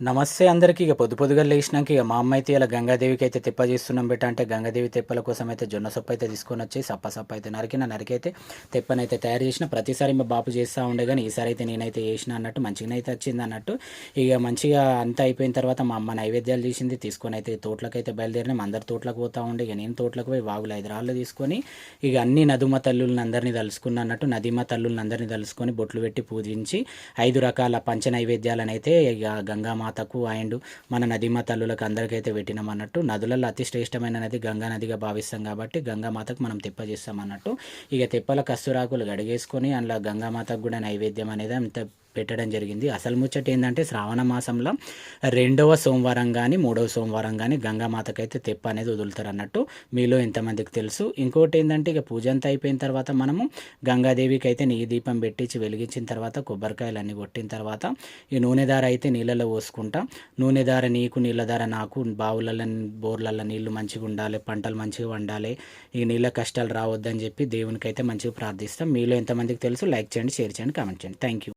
నమస్తే అందరికీ. ఇక పొద్దు పొద్దుగా లేచినాక ఇక మా అమ్మ అయితే ఇలా గంగాదేవికి అయితే తెప్ప చేస్తున్నాం బెట్ట అంటే గంగాదేవి తెప్పల కోసం అయితే జొన్న సొప్ప అయితే తీసుకొని వచ్చి సప్ప సప్ప అయితే నరికిన నరికైతే తెప్పనైతే తయారు చేసిన. ప్రతిసారి మా బాపు చేస్తూ ఉండే కానీ ఈసారి అయితే నేనైతే చేసిన అన్నట్టు మంచిగానే అయితే వచ్చింది అన్నట్టు. ఇక మంచిగా అంతా అయిపోయిన తర్వాత మా అమ్మ నైవేద్యాలు చేసింది తీసుకొని అయితే తోట్లకైతే బయలుదేరిన. బయలుదేరినాం అందరి తోటలకు పోతూ ఉండే. ఇక నేను తోటలకు పోయి వాగులు ఐదు రాళ్ళు తీసుకొని ఇక అన్ని నదుమ తల్లులను అందరినీ తలుసుకున్న అన్నట్టు నదిమ తల్లులను అందరినీ తలుసుకొని బొట్లు పెట్టి పూజించి ఐదు రకాల పంచ నైవేద్యాలను అయితే ఇక మాతకు అండ్ మన నదిమ తల్లులకు అందరికైతే పెట్టినాం అన్నట్టు. నదులలో అతి శ్రేష్టమైన నది గంగా నదిగా భావిస్తాం కాబట్టి గంగామాతకు మనం తెప్ప చేస్తాం అన్నట్టు. ఇక తెప్పల కస్తురాకులు గడిగేసుకొని అందులో గంగామాతకు కూడా నైవేద్యం అనేది అంత పెట్టడం జరిగింది. అసలు ముచ్చట ఏంటంటే శ్రావణ మాసంలో రెండవ సోమవారం కానీ మూడవ సోమవారం కానీ గంగామాతకైతే తెప్ప అనేది వదులుతారు అన్నట్టు మీలో ఎంతమందికి తెలుసు. ఇంకోటి ఏంటంటే ఇక పూజ అంతా అయిపోయిన తర్వాత మనము గంగాదేవికి అయితే నెయ్యి దీపం పెట్టించి వెలిగించిన తర్వాత కొబ్బరికాయలు అన్నీ కొట్టిన తర్వాత ఈ నూనె దార అయితే నీళ్ళలో పోసుకుంటా. నూనె దార నీకు నీళ్ళ దార నాకు బావులలో బోర్లలో నీళ్ళు మంచిగా ఉండాలి పంటలు మంచిగా వండాలి ఈ నీళ్ళ కష్టాలు రావద్దని చెప్పి దేవునికి అయితే మంచిగా ప్రార్థిస్తాం. మీలో ఎంతమందికి తెలుసు? లైక్ చేయండి షేర్ చేయండి కామెంట్ చేయండి. Thank you